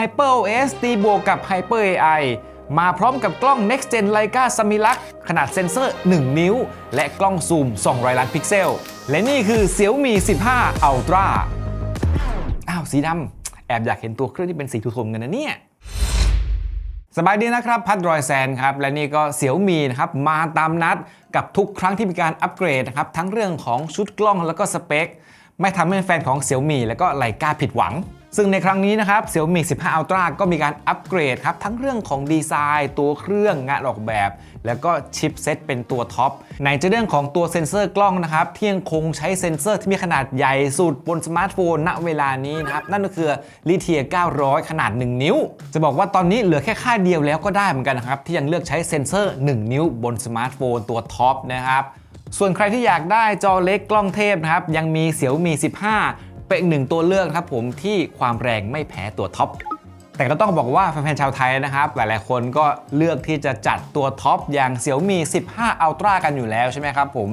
Hyper OS ตีบวกกับ Hyper AI มาพร้อมกับกล้อง Next Gen Leica Samilux ขนาดเซ็นเซอร์ 1 นิ้ว และกล้องซูม 200 ล้านพิกเซล และนี่คือ Xiaomi 15 Ultra อ้าว สีดำแอบอยากเห็นตัวเครื่องที่เป็นสีทุทมกันนะเนี่ยสบายดีนะครับ พัดรอยแซนครับ และนี่ก็เสี่ยวมีนะครับ มาตามนัดกับทุกครั้งที่มีการอัปเกรดนะครับ ทั้งเรื่องของชุดกล้องแล้วก็สเปค ไม่ทำให้แฟนของเสี่ยวมีแล้วก็ไลกาผิดหวังซึ่งในครั้งนี้นะครับเสี่ยวมี15 Ultra ก็มีการอัปเกรดครับ ทั้งเรื่องของดีไซน์ ตัวเครื่องงานออกแบบ แล้วก็ชิปเซตเป็นตัวท็อปในจะเรื่องของตัวเซ็นเซอร์กล้องนะครับที่ยังคงใช้เซ็นเซอร์ที่มีขนาดใหญ่สุดบนสมาร์ทโฟนณเวลานี้นะครับ นั่นก็คือลิเทีย 900 ขนาด 1 นิ้ว จะบอกว่าตอนนี้เหลือแค่ค่ายเดียวแล้วก็ได้เหมือนกันนะครับ ที่ยังเลือกใช้เซ็นเซอร์ 1 นิ้วบนสมาร์ทโฟนตัวท็อปนะครับส่วนใครที่อยากได้จอเล็กกล้องเทพนะครับ ยังมีเสี่ยวมี 15 เป็นอีกหนึ่งตัวเลือกครับผมที่ความแรงไม่แพ้ตัวท็อปแต่ก็ต้องบอกว่าแฟนๆชาวไทยนะครับ หลายๆคนก็เลือกที่จะจัดตัวท็อปอย่าง Xiaomi 15 Ultra กันอยู่แล้วใช่ไหมครับผม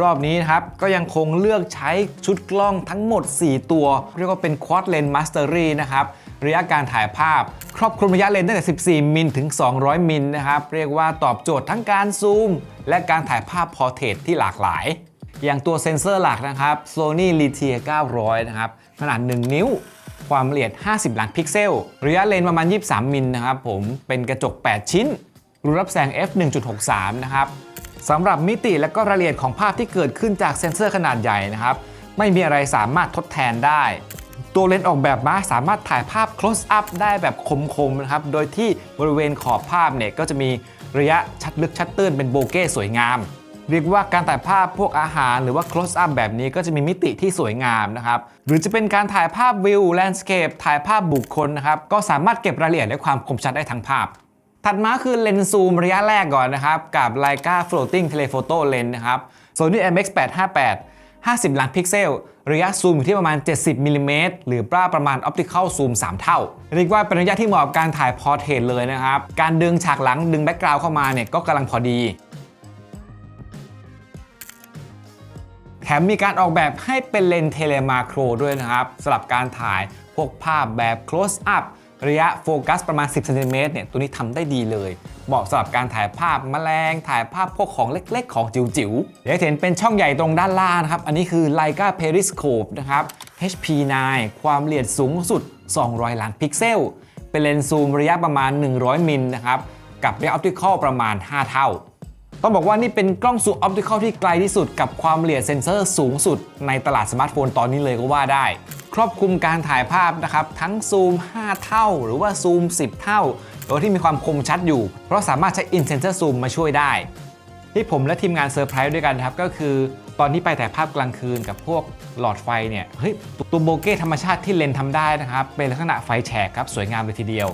รอบนี้นครับ ก็ยังคงเลือกใช้ชุดกล้องทั้งหมด 4 ตัว เรียกว่าเป็น Quad Lens Mastery นะครับระยะการถ่ายภาพ ครอบคลุมระยะเลนส์ตั้งแต่ 14 มิลถึง 200 มิลนะครับ เรียกว่าตอบโจทย์ทั้งการซูม และการถ่ายภาพพอร์เทรตที่หลากหลาย อย่างตัวเซ็นเซอร์หลักนะครับ Sony Litia 900 นะครับ ขนาด 1 นิ้ว ความละเอียด 50 ล้านพิกเซล ระยะเลนส์ประมาณ 23 มิลนะครับผม เป็นกระจก 8 ชิ้น รูรับแสง f 1.63 นะครับสำหรับมิติและก็รายละเอียดของภาพที่เกิดขึ้นจากเซ็นเซอร์ขนาดใหญ่นะครับ ไม่มีอะไรสามารถทดแทนได้ ตัวเลนส์ออกแบบมาสามารถถ่ายภาพ close up ได้แบบคมๆนะครับ โดยที่บริเวณขอบภาพเนี่ยก็จะมีระยะชัดลึกชัดตื้นเป็นโบเก้สวยงาม เรียกว่าการถ่ายภาพพวกอาหารหรือว่า close up แบบนี้ก็จะมีมิติที่สวยงามนะครับ หรือจะเป็นการถ่ายภาพวิว landscape ถ่ายภาพบุคคลนะครับ ก็สามารถเก็บรายละเอียดและความคมชัดได้ทั้งภาพ ถัดมาคือเลนส์ซูมระยะแรกก่อนนะครับ กับ Leica Floating Telephoto Lens นะครับ Sony MX858 50 ล้านพิกเซล ระยะซูมอยู่ที่ประมาณ 70มิลลิเมตรหรือป้าประมาณ Optical Zoom 3เท่า เรียกว่าเป็นระยะที่เหมาะกับการถ่ายพอร์เทรตเลยนะครับ การดึงฉากหลังดึงแบ็กกราวด์เข้ามาเนี่ยก็กำลังพอดี แถมมีการออกแบบให้เป็นเลนเทเลมาโครด้วยนะครับสำหรับการถ่ายพวกภาพแบบ close up ระยะโฟกัสประมาณ 10เซนติเมตรเนี่ยตัวนี้ทำได้ดีเลยเหมาะสำหรับการถ่ายภาพแมลง ถ่ายภาพพวกของเล็กๆ ของจิ๋วๆ เดี๋ยวเห็นเป็นช่องใหญ่ตรงด้านล่างนะครับ อันนี้คือ Leica Periscope นะครับ HP9 ความละเอียดสูงสุด 200 ล้านพิกเซล เป็นเลนส์ซูมระยะประมาณ 100 มิลนะครับ กับระยะออปติคอลประมาณ 5 เท่า ต้องบอกว่านี่เป็นกล้องซูมออปติคอลที่ไกลที่สุดกับความละเอียดเซ็นเซอร์สูงสุดในตลาดสมาร์ทโฟนตอนนี้เลยก็ว่าได้ ครอบคลุมการถ่ายภาพนะครับทั้งซูม 5 เท่า หรือว่าซูม 10 เท่า โดยที่มีความคมชัดอยู่ เพราะสามารถใช้ in sensor zoom มมาช่วยได้ ที่ผมและทีมงานเซอร์ไพรส์ด้วยกันครับก็คือตอนที่ไปถ่ายภาพกลางคืนกับพวกหลอดไฟเนี่ยเฮ้ยตัวโบเก้ธรรมชาติที่เลนส์ทำได้นะครับเป็นลักษณะไฟแฉกครับสวยงามเลยทีเดียว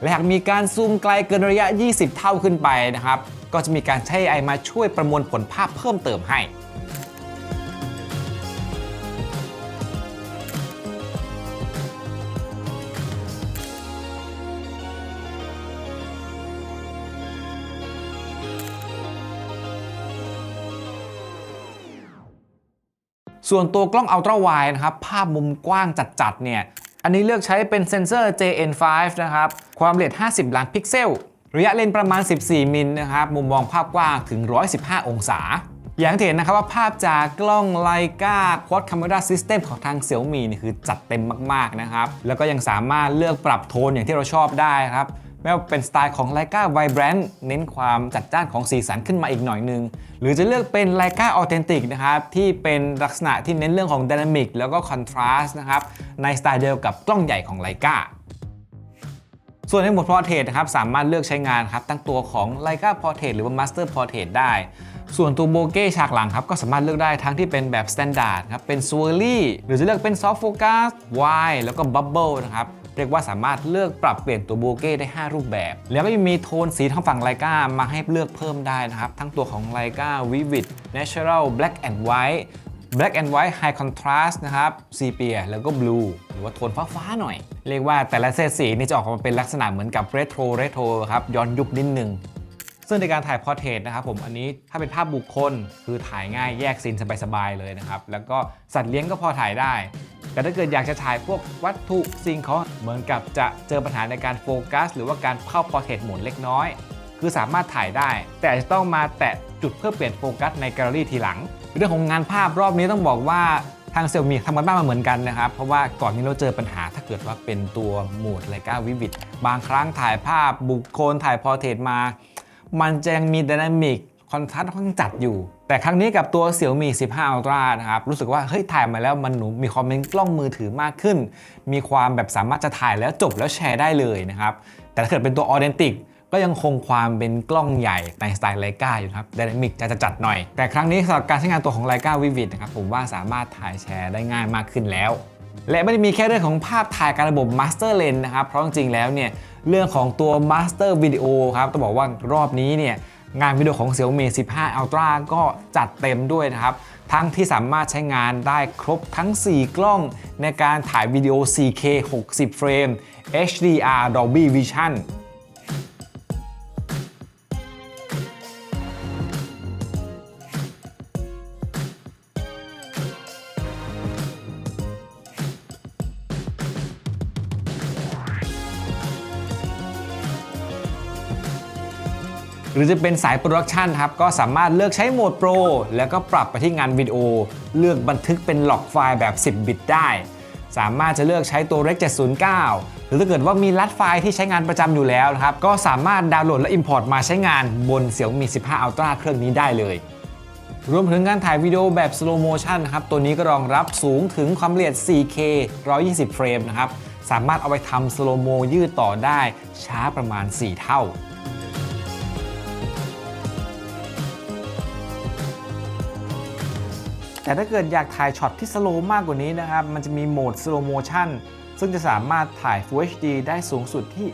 และหากมีการซูมไกลเกินระยะ 20 เท่าขึ้นไปนะครับ ก็จะมีการใช้ AI มาช่วยประมวลผลภาพเพิ่มเติมให้ส่วนตัวกล้อง Ultra Wide นะครับภาพมุมกว้างจัดๆเนี่ย อันนี้เลือกใช้เป็นเซนเซอร์ JN5 นะครับ ความละเอียด 50 ล้านพิกเซล ระยะเลนส์ประมาณ 14 มิลนะครับ มุมมองภาพกว้างถึง 115 องศา อย่างที่เห็นนะครับว่าภาพจากกล้อง Leica Quad Camera System ของทาง Xiaomi นี่คือจัดเต็มมากๆนะครับ แล้วก็ยังสามารถเลือกปรับโทนอย่างที่เราชอบได้ครับ ไม่ว่าเป็นสไตล์ของ Leica Vibrant เน้นความจัดจ้านของสีสันขึ้นมาอีกหน่อยนึง หรือจะเลือกเป็น Leica Authentic นะครับที่เป็นลักษณะที่เน้นเรื่องของ Dynamic แล้วก็ Contrast นะครับในสไตล์เดียวกับกล้องใหญ่ของ Leica ส่วนในหมด Portrait นะครับสามารถเลือกใช้งานครับทั้งตัวของ Leica Portrait หรือว่า Master Portrait ได้ ส่วนตัวโบเก้ฉากหลังครับก็สามารถเลือกได้ทั้งที่เป็นแบบ Standard ครับเป็น Swirly หรือจะเลือกเป็น Soft Focus Wide แล้วก็ Bubble นะครับ เรียกว่าสามารถเลือกปรับเปลี่ยนตัวโบเก้ได้ 5 รูปแบบ แล้วก็ยังมีโทนสีทางฝั่งไลกามาให้เลือกเพิ่มได้นะครับ ทั้งตัวของไลกา Vivid Natural Black and White Black and White High Contrast นะครับซีเปียแล้วก็ Blue หรือว่าโทนฟ้าๆหน่อย เรียกว่าแต่ละเซตสีนี่จะออกมาเป็นลักษณะเหมือนกับ Retro Retro ครับ ย้อนยุคนิดนึง ซึ่งในการถ่ายพอร์เทรตนะครับผมอันนี้ถ้าเป็นภาพบุคคลคือถ่ายง่ายแยกซีนสบายๆเลยนะครับ แล้วก็สัตว์เลี้ยงก็พอถ่ายได้ แต่ถ้าเกิดอยากจะถ่ายพวกวัตถุสิ่งของเหมือนกับจะเจอปัญหาในการโฟกัส หรือว่าการเข้าพอร์เทรตโหมดเล็กน้อย คือสามารถถ่ายได้ แต่จะต้องมาแตะจุดเพื่อเปลี่ยนโฟกัสในแกลเลอรี่ทีหลัง เรื่องของงานภาพรอบนี้ต้องบอกว่าทางเซลมีทำกันบ้านมาเหมือนกันนะครับ เพราะว่าก่อนนี้เราเจอปัญหาถ้าเกิดว่าเป็นตัวโหมดไลกาวิวิดบางครั้งถ่ายภาพบุคคลถ่ายพอร์เทรตมา มันจะยังมีดินามิกคอนทราสต์ค่อนข้างจัดอยู่ แต่ครั้งนี้กับตัว Xiaomi 15 Ultra นะครับ รู้สึกว่า เฮ้ย ถ่ายมาแล้วมันหนูมีความเป็นกล้องมือถือมากขึ้น มีความแบบสามารถจะถ่ายแล้วจบแล้วแชร์ได้เลยนะครับ แต่ถ้าเกิดเป็นตัว Authentic ก็ยังคงความเป็นกล้องใหญ่ในสไตล์ไลกาอยู่ครับดินามิกจะจัดหน่อย แต่ครั้งนี้สำหรับการใช้งานตัวของไลกาวิวิดนะครับผมว่าสามารถถ่ายแชร์ได้ง่ายมากขึ้นแล้ว และไม่ได้มีแค่เรื่องของภาพถ่ายการระบบ Master Lens นะครับ เพราะจริงๆแล้วเนี่ยเรื่องของตัว Master Video ครับต้องบอกว่ารอบนี้เนี่ยงานวิดีโอของ Xiaomi 15 Ultra ก็จัดเต็มด้วยนะครับ ทั้งที่สามารถใช้งานได้ครบทั้ง 4 กล้องในการถ่ายวิดีโอ 4K 60 เฟรม HDR Dolby Vision รือจะเป็นสายโปรดักชันครับ ก็สามารถเลือกใช้โหมดโปรแล้วก็ปรับไปที่งานวิดีโอ เลือกบันทึกเป็นหลอกไฟล์แบบ 10 บิตได้ สามารถจะเลือกใช้ตัว Rec 709 หรือถ้าเกิดว่ามีลัดไฟล์ที่ใช้งานประจำอยู่แล้วนะครับ ก็สามารถดาวน์โหลดและ Import มาใช้งานบน Xiaomi 15 Ultra เครื่องนี้ได้เลยรวมถึงการถ่ายวิดีโอแบบ slow motion นะครับ ตัวนี้ก็รองรับสูงถึงความละเอียด 4K 120 เฟรมนะครับ สามารถเอาไปทำ slow mo ยืดต่อได้ช้าประมาณ 4 เท่า แต่ถ้าเกิดอยากถ่ายช็อตที่สโลว์มากกว่านี้นะครับ มันจะมีโหมดสโลโมชั o n ซึ่งจะสามารถถ่าย Full HD ได้สูงสุดที่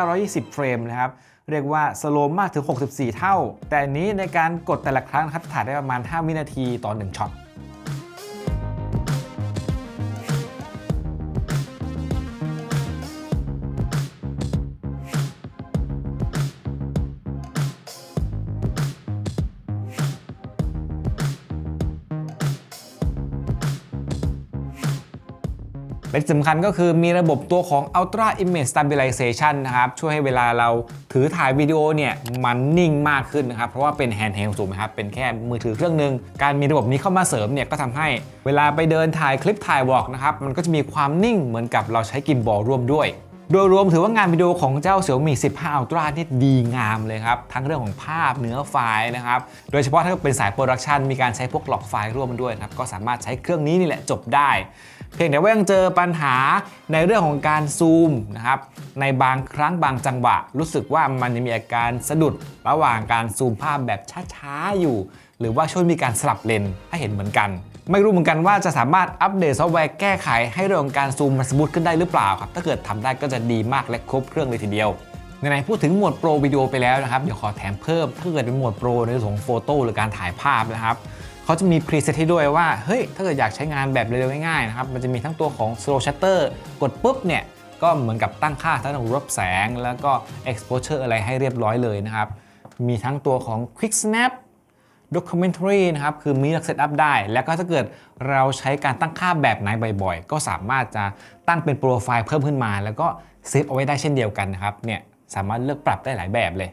1920 เฟรมนะครับ เรียกว่าสโลว์มากถึง 64 เท่า แต่นี้ในการกดแต่ละครั้งครับถ่ายได้ประมาณ 5 วินาทีต่อ 1ช็อต และสำคัญก็คือมีระบบตัวของ Ultra Image Stabilization นะครับ ช่วยให้เวลาเราถือถ่ายวิดีโอเนี่ยมันนิ่งมากขึ้นนะครับ เพราะว่าเป็นแฮนด์เฮลถูกไหมครับ เป็นแค่มือถือเครื่องหนึงการมีระบบนี้เข้ามาเสริมเนี่ยก็ทำให้เวลาไปเดินถ่ายคลิปถ่ายวอล์กนะครับมันก็จะมีความนิ่งเหมือนกับเราใช้กิมบอลร่วมด้วยโดยรวมถือว่างานวิดีโอของเจ้า Xiaomi 15 Ultra นี่ดีงามเลยครับ ทั้งเรื่องของภาพเนื้อไฟล์นะครับ โดยเฉพาะถ้าเป็นสายโปรดักชันมีการใช้พวกหลอกไฟล์ร่วมด้วยนะครับ ก็สามารถใช้เครื่องนี้นี่แหละจบได้ เพียงแต่ว่ายังเจอปัญหาในเรื่องของการซูมนะครับในบางครั้งบางจังหวะ รู้สึกว่ามันยังมีอาการสะดุดระหว่างการซูมภาพแบบช้าๆอยู่ หรือว่าช่วยมีการสลับเลนให้เห็นเหมือนกัน ไม่รู้เหมือนกันว่าจะสามารถอัปเดตซอฟต์แวร์แก้ไขให้เรื่องของการซูมมันสมูทขึ้นได้หรือเปล่าครับถ้าเกิดทำได้ก็จะดีมากและครบเครื่องเลยทีเดียวในไหนๆพูดถึงหมวดโปรวิดีโอไปแล้วนะครับเดี๋ยวขอแถมเพิ่มถ้าเกิดเป็นหมวดโปรในเรื่องของโฟโต้หรือการถ่ายภาพนะครับ เขาจะมีพรีเซตให้ด้วยว่า เฮ้ย ถ้าเกิดอยากใช้งานแบบเร็วๆง่ายๆนะครับ มันจะมีทั้งตัวของ slow shutter กดปุ๊บเนี่ย ก็เหมือนกับตั้งค่าทั้งของรบแสง แล้วก็ exposure อะไรให้เรียบร้อยเลยนะครับ มีทั้งตัวของ quick snap documentary นะครับ คือมีเลือกเซตอัพได้ แล้วก็ถ้าเกิดเราใช้การตั้งค่าแบบไหนบ่อยๆ ก็สามารถจะตั้งเป็นโปรไฟล์เพิ่มขึ้นมา แล้วก็เซฟเอาไว้ได้เช่นเดียวกันนะครับ เนี่ย สามารถเลือกปรับได้หลายแบบเลย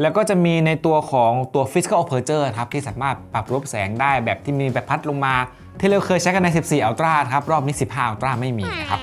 แล้วก็จะมีในตัวของตัว Physical Aperture ครับที่สามารถปรับรูปแสงได้แบบที่มีแบบพัดลงมา ที่เราเคยใช้กันใน 14 Ultra ครับรอบนี้ 15 Ultra ไม่มีนะครับ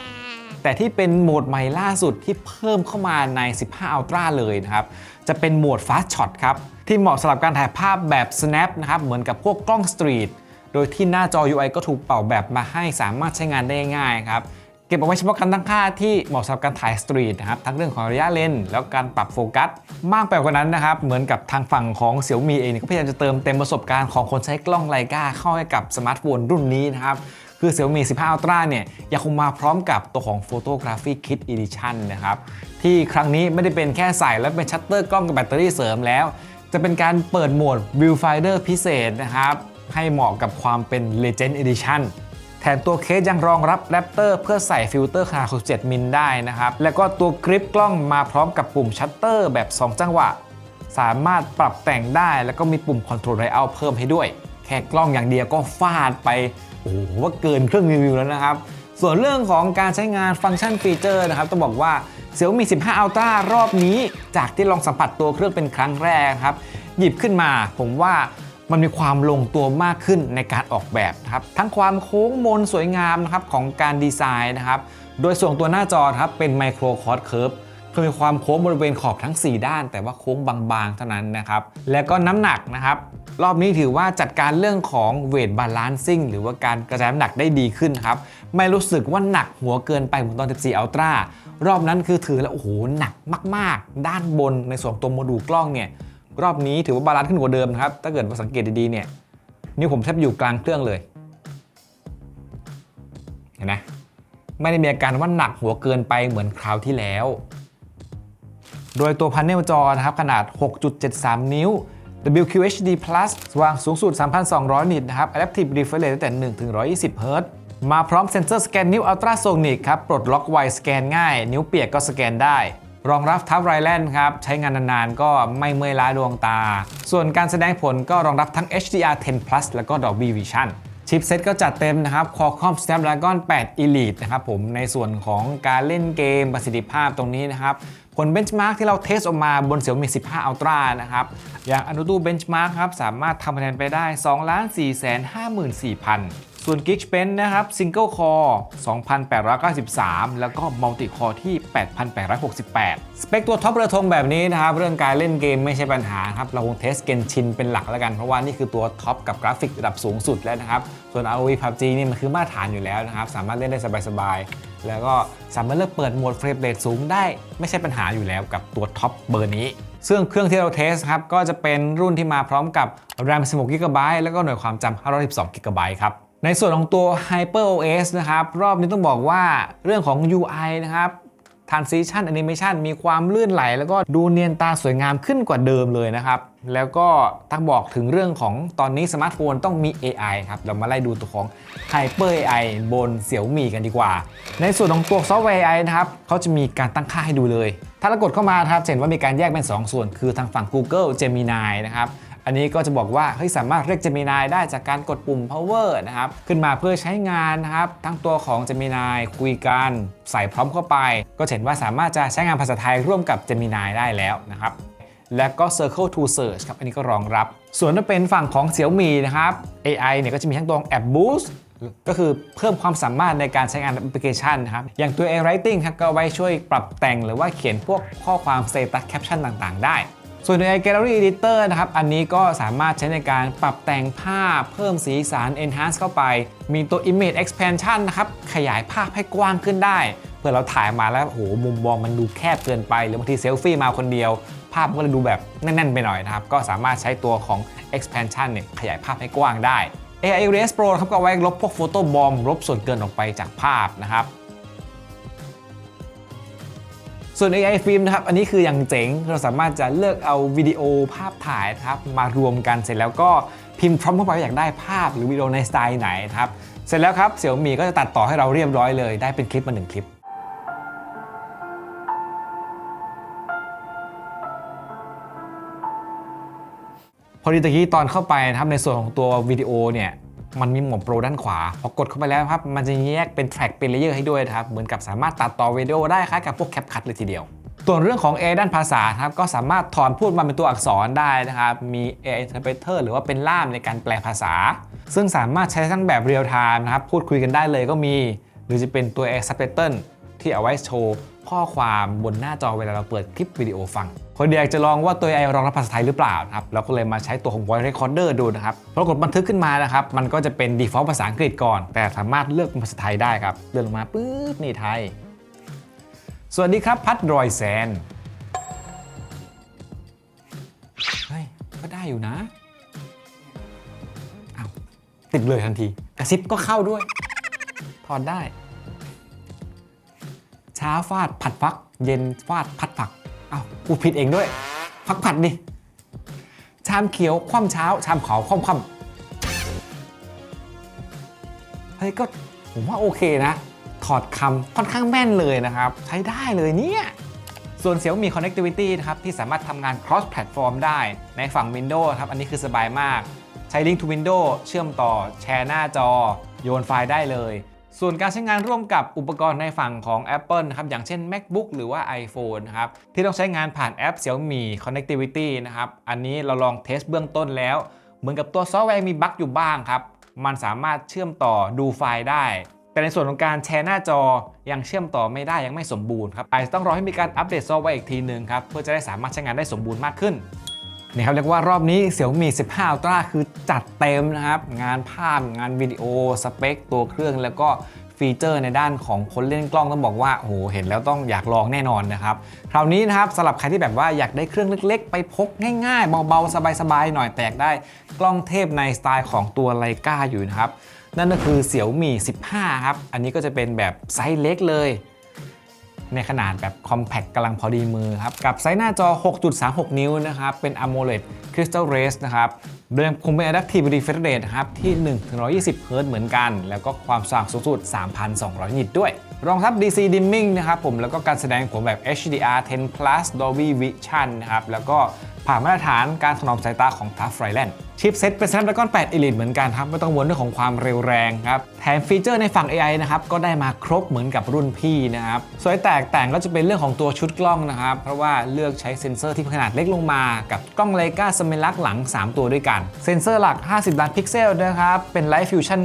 แต่ที่เป็นโหมดใหม่ล่าสุดที่เพิ่มเข้ามาใน 15 Ultra เลยนะครับ จะเป็นโหมด Fast Shot ครับ ที่เหมาะสำหรับการถ่ายภาพแบบ Snap นะครับ เหมือนกับพวกกล้องสตรีท โดยที่หน้าจอ UI ก็ถูกเป่าแบบมาให้สามารถใช้งานได้ง่ายครับ เก็บเอาไว้เฉพาะการตั้งค่าที่เหมาะสำหรับการถ่ายสตรีทนะครับทั้งเรื่องของระยะเลนส์แล้วการปรับโฟกัสมากไปกว่านั้นนะครับเหมือนกับทางฝั่งของ Xiaomi เองก็พยายามจะเติมเต็มประสบการณ์ของคนใช้กล้องไลกาเข้าให้กับสมาร์ทโฟนรุ่นนี้นะครับคือ Xiaomi 15 Ultra เนี่ยยังคงมาพร้อมกับตัวของ Photography Kit Edition นะครับที่ครั้งนี้ไม่ได้เป็นแค่ใส่แล้วเป็นชัตเตอร์กล้องกับแบตเตอรี่เสริมแล้ว จะเป็นการเปิดโหมด Viewfinder พิเศษนะครับให้เหมาะกับความเป็น Legend Edition แถมตัวเคสยังรองรับแรปเตอร์เพื่อใส่ฟิลเตอร์ขนาด 67 มิลได้นะครับ แล้วก็ตัวกริปกล้องมาพร้อมกับปุ่มชัตเตอร์แบบ 2 จังหวะ สามารถปรับแต่งได้แล้วก็มีปุ่ม Control Layout เพิ่มให้ด้วย แค่กล้องอย่างเดียวก็ฟาดไป โอ้โหว่าเกินเครื่องรีวิวแล้วนะครับ ส่วนเรื่องของการใช้งานฟังก์ชันฟีเจอร์นะครับต้องบอกว่า Xiaomi 15 Ultra รอบนี้ จากที่ลองสัมผัสตัวเครื่องเป็นครั้งแรกครับหยิบขึ้นมาผมว่า มันมีความลงตัวมากขึ้นในการออกแบบครับทั้งความโค้งมนสวยงามนะครับของการดีไซน์นะครับโดยส่วนตัวหน้าจอครับเป็นไมโครคอร์ดเคิร์ฟคือมีความโค้งบริเวณขอบทั้ง 4 ด้าน แต่ว่าโค้งบางๆ เท่านั้นนะครับ และก็น้ำหนักนะครับ รอบนี้ถือว่าจัดการเรื่องของเวทบาลานซิ่งหรือว่าการกระจายน้ำหนักได้ดีขึ้นครับ ไม่รู้สึกว่าหนักหัวเกินไปเหมือนตอน 14 Ultra รอบนั้นคือถือแล้วโอ้โหหนักมาก ๆ ด้านบนในส่วนตัวโมดูลกล้องเนี่ย รอบนี้ถือว่าบาลานซ์ขึ้นกว่าเดิมนะครับ ถ้าเกิดว่าสังเกตดีๆเนี่ย นิ้วผมแทบอยู่กลางเครื่องเลย เห็นไหมไม่ได้มีอาการว่าหนักหัวเกินไปเหมือนคราวที่แล้ว โดยตัวพาเนลจอนะครับ ขนาด 6.73 นิ้ว WQHD Plus วางสูงสุด 3,200 นิตนะครับ Adaptive Refresh Rate ตั้งแต่1ถึง120 Hz มาพร้อมเซ็นเซอร์สแกนนิ้ว Ultrasonic ครับ ปลดล็อกไวสแกนง่าย นิ้วเปียกก็สแกนได้ รองรับทับไรแลนด์ครับ ใช้งานนานๆ ก็ไม่เมื่อยล้าดวงตา ส่วนการแสดงผลก็รองรับทั้ง HDR 10 Plus แล้วก็ Dolby Vision ชิปเซ็ตก็จัดเต็มนะครับ Qualcomm Snapdragon 8 Elite นะครับผม ในส่วนของการเล่นเกมประสิทธิภาพตรงนี้นะครับ ผลเบนช์มาร์กที่เราเทสออกมาบน Xiaomi 15 Ultra นะครับ อย่าง Antutu Benchmark ครับ สามารถทำคะแนนไปได้ 2 4 5 4 0 0 0 ส่วน Geekbench นะครับ Single Core 2,893 แล้วก็ Multi Core ที่ 8,868 สเปคตัวท็อปเรือธงแบบนี้นะครับ เรื่องการเล่นเกมไม่ใช่ปัญหาครับ เราคงเทสเกนชินเป็นหลักแล้วกัน เพราะว่านี่คือตัวท็อปกับกราฟิกระดับสูงสุดแล้วนะครับ ส่วน ROV PUBG นี่มันคือมาตรฐานอยู่แล้วนะครับ สามารถเล่นได้สบายๆ แล้วก็สามารถเลือกเปิดโหมดเฟรมเรทสูงได้ไม่ใช่ปัญหาอยู่แล้วกับตัวท็อปเบอร์นี้ซึ่งเครื่องที่เราเทสครับ ก็จะเป็นรุ่นที่มาพร้อมกับ RAM 16 GB แล้วก็หน่วยความจำ512 GB ครับ ในส่วนของตัว Hyper OS นะครับ รอบนี้ต้องบอกว่าเรื่องของ UI นะครับ Transition Animation มีความลื่นไหล แล้วก็ดูเนียนตาสวยงามขึ้นกว่าเดิมเลยนะครับ แล้วก็ต้องบอกถึงเรื่องของตอนนี้สมาร์ทโฟนต้องมี AI ครับ เรามาไล่ดูตัวของ Hyper AI บน Xiaomi กันดีกว่า ในส่วนของตัวซอฟต์แวร์ AI นะครับเขาจะมีการตั้งค่าให้ดูเลย ถ้าเรากดเข้ามาครับเห็นว่ามีการแยกเป็น 2 ส่วน คือทางฝั่ง Google Gemini นะครับ อันนี้ก็จะบอกว่าเฮ้ยสามารถเรียก Gemini ได้จากการกดปุ่ม power นะครับขึ้นมาเพื่อใช้งานนะครับทั้งตัวของ Gemini คุยกันใส่พร้อมเข้าไป ก็เห็นว่าสามารถจะใช้งานภาษาไทยร่วมกับ Gemini ได้แล้วนะครับและก็ Circle to Search ครับ อันนี้ก็รองรับ ส่วนถ้าเป็นฝั่งของ Xiaomi นะครับ AI เนี่ยก็จะมีทั้งตัว App Boost ก็คือเพิ่มความสามารถในการใช้งานแอปพลิเคชันนะครับ อย่างตัว AI Writing ครับก็ไว้ช่วยปรับแต่งหรือว่าเขียนพวกข้อความ Status Caption ต่างๆ ได้ ส่วน AI Gallery Editor นะครับ อันนี้ก็สามารถใช้ในการปรับแต่งภาพ เพิ่มสีสัน enhance เข้าไป มีตัว Image Expansion นะครับ ขยายภาพให้กว้างขึ้นได้ เพื่อเราถ่ายมาแล้วโอ้โหมุมมองมันดูแคบเกินไป หรือบางทีเซลฟี่มาคนเดียว ภาพมันก็เลยดูแบบแน่น ๆ ไปหน่อยนะครับ ก็สามารถใช้ตัวของ expansion เนี่ยขยายภาพให้กว้างได้ AI Erase Pro ครับก็ไว้ลบพวกโฟโต้บอมลบส่วนเกินออกไปจากภาพนะครับ ส่วน AI Film นะครับ อันนี้คืออย่างเจ๋ง เราสามารถจะเลือกเอาวิดีโอภาพถ่ายนะครับมารวมกันเสร็จแล้วก็พิมพ์พร้อมเข้าไปอยากได้ภาพหรือวิดีโอในสไตล์ไหนนะครับ เสร็จแล้วครับเสี่ยวมีก็จะตัดต่อให้เราเรียบร้อยเลย ได้เป็นคลิปมาหนึ่งคลิปพอดีตะกี้ตอนเข้าไปนะครับในส่วนของตัววิดีโอเนี่ย มันมีโหมดโปรด้านขวา พอกดเข้าไปแล้วครับ มันจะแยกเป็นแทร็กเป็นเลเยอร์ให้ด้วยนะครับ เหมือนกับสามารถตัดต่อวิดีโอได้คล้ายกับพวกแคปคัทเลยทีเดียวส่วนเรื่องของ A ด้านภาษาครับก็สามารถถอนพูดมาเป็นตัวอักษรได้นะครับ มี AI Interpreter หรือว่าเป็นล่ามในการแปลภาษา ซึ่งสามารถใช้ทั้งแบบเรียลไทม์นะครับ พูดคุยกันได้เลยก็มี หรือจะเป็นตัว AI Subtitle ที่เอาไว้โชว์ ข้อความบนหน้าจอเวลาเราเปิดคลิปวิดีโอฟัง คนอยกจะลองว่าตัว AI รองรับภาษาไทยหรือเปล่านะครับเราก็เลยมาใช้ตัวของ Voice Recorder ดูนะครับพอกดบันทึกขึ้นมานะครับ มันก็จะเป็น default ภาษาอังกฤษก่อน แต่สามารถเลือกภาษาไทยได้ครับเลื่อนลงมาปุ๊บนี่ไทย สวัสดีครับพัดรอยแซนเฮ้ยก็ได้อยู่นะอ้าติดเลยทันที กระซิบก็เข้าด้วย ถอดได้ เช้าฟาดผัดฟัก เย็นฟาดผัดผักเอ้ากูผิดเองด้วยพักผัดดิชามเขียวคว่ำเช้า ชามขาวคว่ำคว่ำเฮ้ยก็ผมว่าโอเคนะ ถอดคำค่อนข้างแม่นเลยนะครับ ใช้ได้เลยเนี่ย ส่วน Xiaomi Connectivity นะครับ ที่สามารถทำงาน cross platform ได้ในฝั่ง Windows ครับ อันนี้คือสบายมาก ใช้ Link to Windows เชื่อมต่อแชร์หน้าจอ โยนไฟล์ได้เลย ส่วนการใช้งานร่วมกับอุปกรณ์ในฝั่งของ Apple นะครับอย่างเช่น MacBook หรือว่า iPhone นะครับที่ต้องใช้งานผ่านแอป Xiaomi Connectivity นะครับอันนี้เราลองเทสเบื้องต้นแล้ว เหมือนกับตัวซอฟต์แวร์มีบั๊กอยู่บ้างครับมันสามารถเชื่อมต่อดูไฟล์ได้ แต่ในส่วนของการแชร์หน้าจอยังเชื่อมต่อไม่ได้ยังไม่สมบูรณ์ครับอาจจะต้องรอให้มีการอัปเดตซอฟต์แวร์อีกทีหนึ่งครับเพื่อจะได้สามารถใช้งานได้สมบูรณ์มากขึ้น นี่ครับเรียกว่ารอบนี้ Xiaomi 15 Ultra คือจัดเต็มนะครับ งานภาพงานวิดีโอ สเปค ตัวเครื่องแล้วก็ฟีเจอร์ในด้านของคนเล่นกล้องต้องบอกว่าโอ้โหเห็นแล้วต้องอยากลองแน่นอนนะครับคราวนี้นะครับสำหรับใครที่แบบว่าอยากได้เครื่องเล็ก ๆ ไปพกง่ายๆ เบาๆ สบายๆ หน่อยแตกได้กล้องเทพในสไตล์ของตัวไลกาอยู่นะครับ นั่นก็คือ Xiaomi 15 ครับ อันนี้ก็จะเป็นแบบไซส์เล็กเลย ในขนาดแบบคอมแพคกำลังพอดีมือครับ กับไซส์หน้าจอ 6.36 นิ้วนะครับ เป็น AMOLED Crystal Rays นะครับโดยยังคงเป็น Adaptive Refresh Rate นะครับ ที่ 1-120 Hz เหมือนกัน แล้วก็ความสว่างสูงสุด 3,200 นิตด้วย รองรับ DC Dimming นะครับผมแล้วก็การแสดงผลแบบ HDR 10 Plus Dolby Vision นะครับแล้วก็ผ่านมาตรฐานการถนอมสายตาของ Tough Ryland ชิปเซ็ตเป็น Snapdragon 8 Elite เหมือนกันครับ ไม่ต้องวนเรื่องของความเร็วแรงครับ แถมฟีเจอร์ในฝั่ง AI นะครับ ก็ได้มาครบเหมือนกับรุ่นพี่นะครับ สวยแตกแต่งก็จะเป็นเรื่องของตัวชุดกล้องนะครับ เพราะว่าเลือกใช้เซ็นเซอร์ที่ขนาดเล็กลงมา กับกล้องไลกาสมิลักหลัง 3 ตัวด้วยกัน เซ็นเซอร์หลัก 50 ล้านพิกเซลนะครับเป็น Light Fusion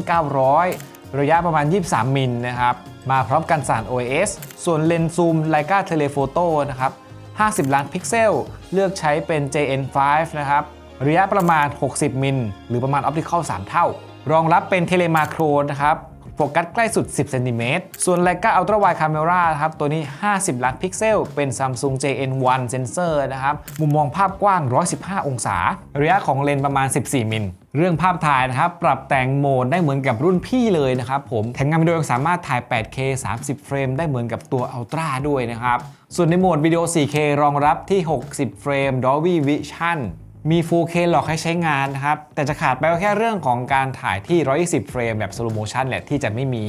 900 ระยะประมาณ 23 มิลนะครับ มาพร้อมกันสาร OIS ส่วนเลนส์ซูม Leica Telephoto นะครับ 50 ล้านพิกเซล เลือกใช้เป็น JN5 นะครับ ระยะประมาณ 60 มิล หรือประมาณออปติคอล3 เท่า รองรับเป็นเทเลมาโครนะครับโฟกัสใกล้สุด 10 เซนติเมตร ส่วน Leica Ultra Wide Camera นะครับ ตัวนี้ 50 ล้านพิกเซล เป็น Samsung JN1 Sensor นะครับ มุมมองภาพกว้าง 115 องศา ระยะของเลนส์ประมาณ 14 มิล เรื่องภาพถ่ายนะครับ ปรับแต่งโหมดได้เหมือนกับรุ่นพี่เลยนะครับผมแถมงานวิดีโอยังสามารถถ่าย 8K 30 เฟรมได้เหมือนกับตัว Ultra ด้วยนะครับ ส่วนในโหมดวิดีโอ 4K รองรับที่ 60 เฟรม Dolby Vision มี 4K หลอกให้ใช้งานนะครับ แต่จะขาดไปก็แค่เรื่องของการถ่ายที่ 120 เฟรมแบบ slow motion แหละที่จะไม่มี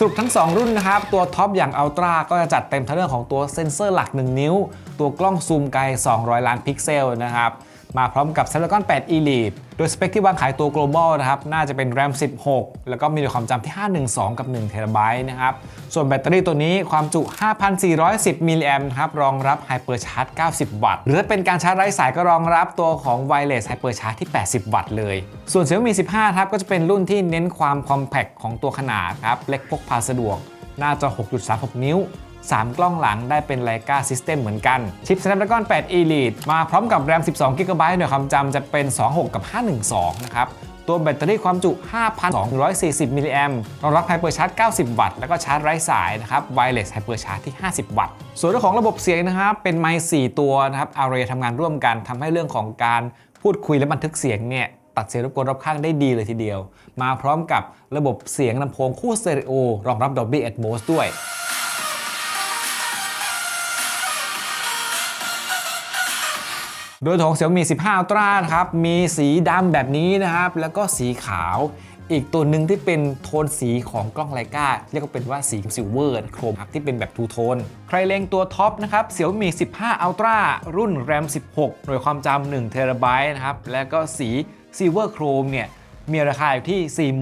สรุปทั้ง 2 รุ่นนะครับ ตัวท็อปอย่าง Ultra ก็จะจัดเต็มทั้งเรื่องของตัวเซ็นเซอร์หลัก 1 นิ้ว ตัวกล้องซูมไกล 200 ล้านพิกเซลนะครับ มาพร้อมกับ Snapdragon 8 Elite โดยสเปคที่วางขายตัว global นะครับ น่าจะเป็น RAM 16 แล้วก็มีความจำที่ 512 กับ1 t b นะครับ ส่วนแบตเตอรี่ตัวนี้ความจุ 5,410มิลลิแอมป์ครับ รองรับ Hyper Charge 90 วัตต์ หรือถ้าเป็นการชาร์จไร้สายก็รองรับตัวของ Wireless Hyper Charge ที่ 80 วัตต์เลย ส่วน Xiaomi 15 ครับ ก็จะเป็นรุ่นที่เน้นความ compact ของตัวขนาดครับ เล็กพกพาสะดวก หน้าจอ 6.36 นิ้ว 3 กล้องหลังได้เป็น Leica System เหมือนกัน ชิป Snapdragon 8 Elite มาพร้อมกับ RAM 12 GB หน่วยความจำจะเป็น 26 กับ 512 นะครับตัวแบตเตอรี่ความจุ 5,240 มิลลิแอมป์รองรับ Hyper Charge 90 วัตต์ แล้วก็ชาร์จไร้สายนะครับ Wireless Hyper Charge ที่ 50 วัตต์ ส่วนเรื่องของระบบเสียงนะครับ เป็นไมค์4ตัวนะครับ Array ทำงานร่วมกันทำให้เรื่องของการพูดคุยและบันทึกเสียงเนี่ย ตัดเสียงรบกวนรอบข้างได้ดีเลยทีเดียว มาพร้อมกับระบบเสียงลำโพงคู่สเตอริโอรองรับ Dolby Atmos ด้วย โดยของ Xiaomi 15 Ultra นะครับ มีสีดำแบบนี้นะครับ แล้วก็สีขาว อีกตัวหนึ่งที่เป็นโทนสีของกล้องไลกาเรียกว่าเป็นว่าสีซิลเวอร์โครมครับที่เป็นแบบทูโทน ใครเล็งตัวท็อปนะครับ Xiaomi 15 Ultra รุ่น RAM 16 หน่วยความจำ1 t b นะครับ แล้วก็สีซิลเวอร์โครมเนี่ย มีราคาอยู่ที่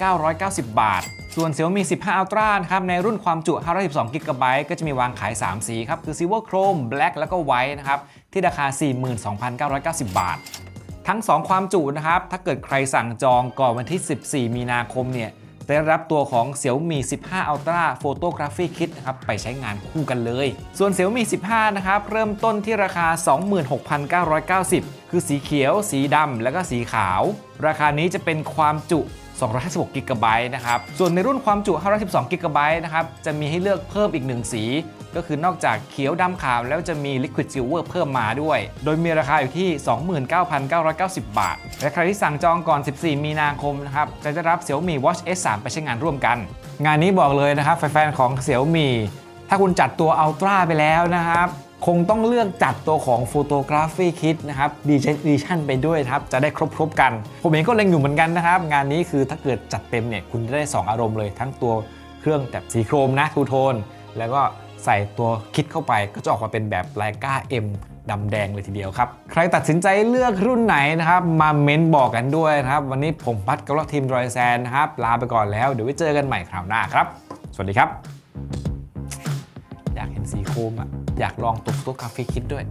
46,990 บาท ส่วน Xiaomi 15 Ultra นะครับ ในรุ่นความจุ 512 g b ก็จะมีวางขาย 3 สีครับ คือ Silver Chrome Black แล้วก็ White นะครับ ที่ราคา 42,990 บาท ทั้ง 2 ความจุนะครับ ถ้าเกิดใครสั่งจองก่อนวันที่ 14 มีนาคมเนี่ย ได้รับตัวของ Xiaomi 15 Ultra Photography Kit นะครับไปใช้งานคู่กันเลย ส่วน Xiaomi 15 นะครับเริ่มต้นที่ราคา 26,990 คือสีเขียว สีดำแล้วก็สีขาว ราคานี้จะเป็นความจุ256 g b นะครับ ส่วนในรุ่นความจุ512 g b นะครับ จะมีให้เลือกเพิ่มอีก 1 สี ก็คือนอกจากเขียวดำขาวแล้วจะมี Liquid Silver เพิ่มมาด้วย โดยมีราคาอยู่ที่ 29,990 บาท และใครที่สั่งจองก่อน 14 มีนาคมนะครับจะได้รับ Xiaomi Watch S3 ไปใช้งานร่วมกัน งานนี้บอกเลยนะครับแฟนๆของ Xiaomi ถ้าคุณจัดตัว Ultra ไปแล้วนะครับคงต้องเลือกจัดตัวของ Photography Kit นะครับ Edition ไปด้วยครับ จะได้ครบๆกัน ผมเองก็เล็งอยู่เหมือนกันนะครับ งานนี้คือถ้าเกิดจัดเต็มเนี่ย คุณจะได้ 2 อารมณ์เลย ทั้งตัวเครื่องแบบสีโครมนะทูโทน แล้วก็ ใส่ตัวคิดเข้าไปก็จะออกมาเป็นแบบไลกา M ดำแดงเลยทีเดียวครับ ใครตัดสินใจเลือกรุ่นไหนนะครับ มาเม้นบอกกันด้วยนะครับ วันนี้ผมพัดกับรถทีมรอยแซนนะครับ ลาไปก่อนแล้ว เดี๋ยวไว้เจอกันใหม่คราวหน้าครับ สวัสดีครับ อยากเห็นสีโครมอะอยากลองตกตัวคาเฟ่คิดด้วย